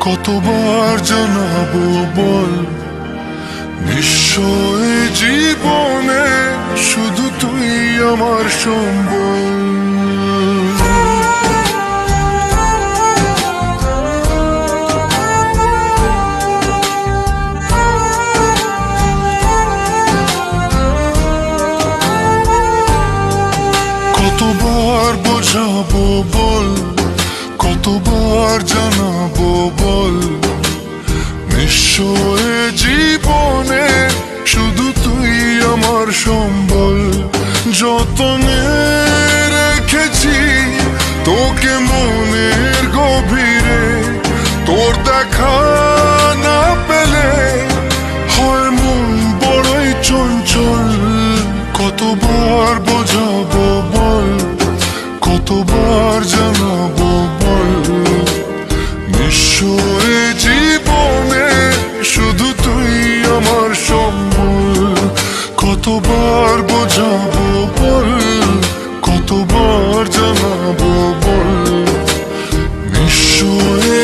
কতবার জানাব বল? নিশ্চয় জীবনে শুধু তুই আমার সম্বল। কতবার বোঝাবো বল কতবার জানাব বল? নিশ্চয় জীবনে শুধু তুই আমার সম্বল। যতনে রেখেছি তোকে মনের গভীরে, তোর দেখা না পেলে হয় মন বড়ই চঞ্চল। কতবার বোঝাবো বল? কতবার জানাব নিশ্চয় জীবনে শুধু তুই আমার সম্বল। কতবার বোঝাবো বল কতবার জানাব বল। নিশ্চয়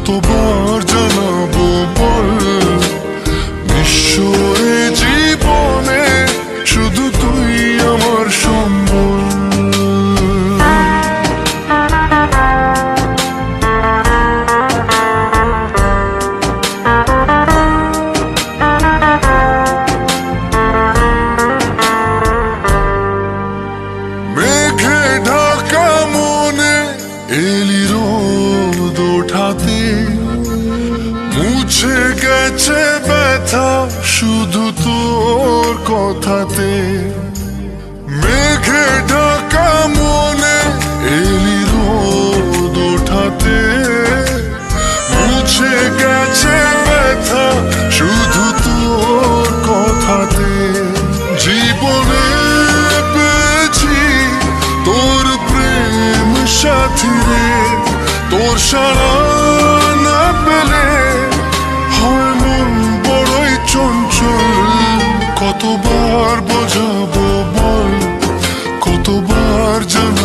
কতবার গেছে ব্যথা, শুধু তোর কথাতে। মেঘে ঢাকা মনে এলি রোদ ওঠাতে। মুছে গেছে ব্যথা, শুধু তোর কথাতে। জীবনে পেয়েছি তোর প্রেম সাথী রে, তোর সারা to